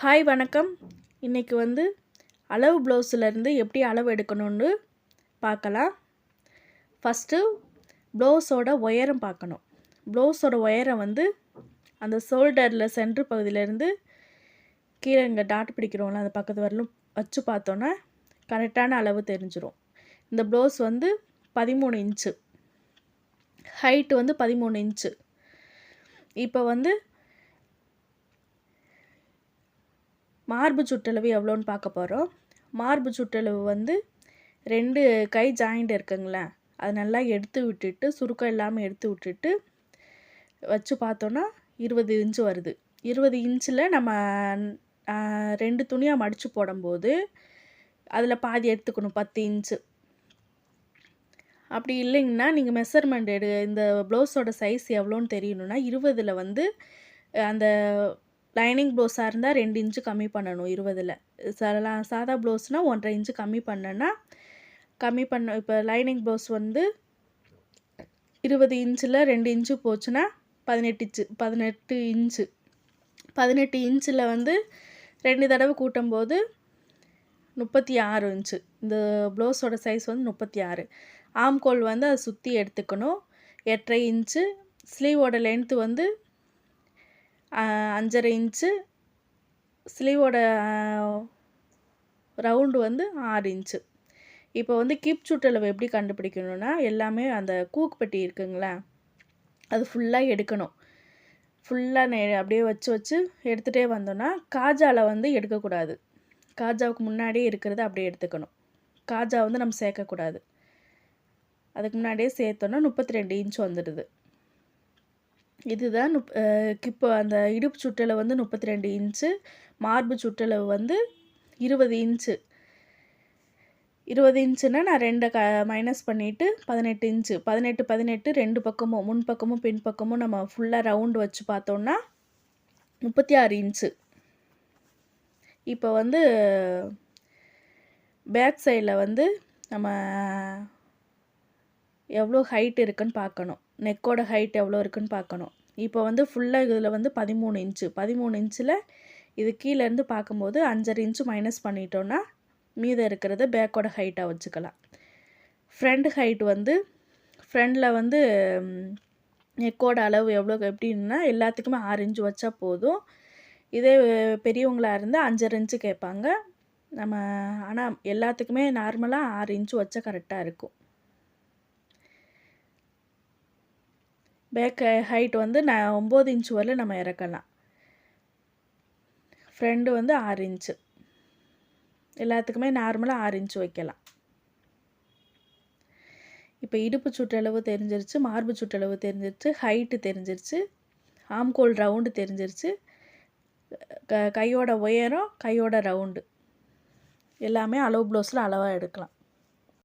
Hi வணக்கம். இன்றைக்கி வந்து அளவு ப்ளவுஸிலேருந்து எப்படி அளவு எடுக்கணும்னு பார்க்கலாம். ஃபஸ்ட்டு ப்ளவுஸோட உயரம் பார்க்கணும். ப்ளவுஸோட உயரம் வந்து அந்த ஷோல்டரில் சென்ட்ரு பகுதியிலேருந்து கீழே இங்கே டாட் பிடிக்கிறோம்ல அந்த பக்கத்து வரலும் வச்சு பார்த்தோன்னா கரெக்டான அளவு தெரிஞ்சிடும் இந்த ப்ளவுஸ் வந்து பதிமூணு இன்ச்சு. ஹைட்டு வந்து பதிமூணு இன்ச்சு. இப்போ வந்து மார்பு சுற்றளவு எவ்வளோன்னு பார்க்க போகிறோம் மார்பு சுற்றளவு வந்து ரெண்டு கை ஜாயிண்ட் இருக்குங்களேன். அது நல்லா எடுத்து விட்டுட்டு சுருக்கம் இல்லாமல் எடுத்து விட்டுட்டு வச்சு பார்த்தோன்னா இருபது இன்ச்சு வருது. இருபது இன்ச்சில் நம்ம ரெண்டு துணியாக மடித்து போடும்போது அதில் பாதி எடுத்துக்கணும் பத்து இன்ச்சு அப்படி இல்லைங்கன்னா நீங்கள் மெஷர்மெண்ட் எடு இந்த ப்ளவுஸோட சைஸ் எவ்வளோன்னு தெரியணுன்னா இருபதில் வந்து அந்த லைனிங் ப்ளவுஸாக இருந்தால் ரெண்டு இன்ச்சு கம்மி பண்ணணும் இருபதில். சலா சாதா ப்ளவுஸ்னால் ஒன்றரை இன்ச்சு கம்மி பண்ணேன்னா கம்மி பண்ண இப்போ லைனிங் ப்ளவுஸ் வந்து இருபது இன்ச்சில் ரெண்டு இன்ச்சு போச்சுன்னா பதினெட்டு இன்ச்சு பதினெட்டு இன்ச்சு. பதினெட்டு இன்ச்சில் வந்து ரெண்டு தடவை கூட்டும்போது முப்பத்தி ஆறு இன்ச்சு. இந்த ப்ளவுஸோட சைஸ் வந்து முப்பத்தி ஆறு ஆம்கோல் வந்து அதை சுற்றி எடுத்துக்கணும். எட்டரை இன்ச்சு. ஸ்லீவோட லென்த்து வந்து அஞ்சரை இன்ச்சு ஸ்லீவோட ரவுண்டு வந்து ஆறு இன்ச்சு. இப்போ வந்து கீப் சுட்டளவு எப்படி கண்டுபிடிக்கணும்னா எல்லாமே அந்த கூக்கு பெட்டி இருக்குங்களா அது ஃபுல்லாக எடுக்கணும். ஃபுல்லாக நெ அப்படியே வச்சு வச்சு எடுத்துகிட்டே வந்தோன்னா காஜாவில் வந்து எடுக்கக்கூடாது. காஜாவுக்கு முன்னாடியே இருக்கிறத அப்படியே எடுத்துக்கணும். காஜா வந்து நம்ம சேர்க்கக்கூடாது. அதுக்கு முன்னாடியே சேர்த்தோன்னா முப்பத்தி ரெண்டு இன்ச் வந்துடுது. இதுதான் நுப் இப்போ அந்த இடுப்பு சுற்றளவு வந்து முப்பத்தி ரெண்டு இன்ச்சு மார்பு சுற்றளவு வந்து இருபது இன்ச்சு. இருபது இன்ச்சுன்னா நான் ரெண்டை க மைனஸ் பண்ணிவிட்டு பதினெட்டு இன்ச்சு. பதினெட்டு பதினெட்டு ரெண்டு பக்கமும் முன் பக்கமும் பின் பக்கமும் நம்ம ஃபுல்லாக ரவுண்டு வச்சு பார்த்தோன்னா முப்பத்தி ஆறு இன்ச்சு. இப்போ வந்து பேக் சைடில் வந்து நம்ம எவ்வளோ ஹைட் இருக்குன்னு பார்க்கணும். நெக்கோட ஹைட் எவ்வளோ இருக்குன்னு பார்க்கணும். இப்போ வந்து ஃபுல்லாக இதில் வந்து பதிமூணு இன்ச்சு பதிமூணு இன்ச்சில் இது கீழேருந்து பார்க்கும்போது அஞ்சரை இன்ச்சு மைனஸ் பண்ணிட்டோன்னா மீதம் இருக்கிறத பேக்கோட ஹைட்டாக வச்சுக்கலாம். ஃப்ரண்ட் ஹைட் வந்து ஃப்ரண்டில் வந்து நெக்கோட அளவு எவ்வளோ எப்படின்னா எல்லாத்துக்குமே ஆறு இன்ச்சு வச்சா போதும். இதே பெரியவங்களாக இருந்தால் அஞ்சரை இன்ச்சு கேட்பாங்க. நம்ம ஆனால் எல்லாத்துக்குமே நார்மலாக ஆறு இன்ச்சு வச்சா கரெக்டாக இருக்கும். பேக் ஹைட் வந்து நான் ஒம்பது இன்ச் வரல நம்ம இறக்கலாம். ஃப்ரெண்டு வந்து ஆறு இன்ச்சு எல்லாத்துக்குமே நார்மலாக ஆறு இன்ச்சு வைக்கலாம். இப்போ இடுப்பு சுற்றளவு தெரிஞ்சிருச்சு மார்பு சுற்றளவு தெரிஞ்சிருச்சு ஹைட்டு தெரிஞ்சிருச்சு ஆம்கோல் ரவுண்டு தெரிஞ்சிருச்சு க கையோட உயரம் கையோட ரவுண்டு எல்லாமே அளவு ப்ளவுஸில் அளவாக எடுக்கலாம்.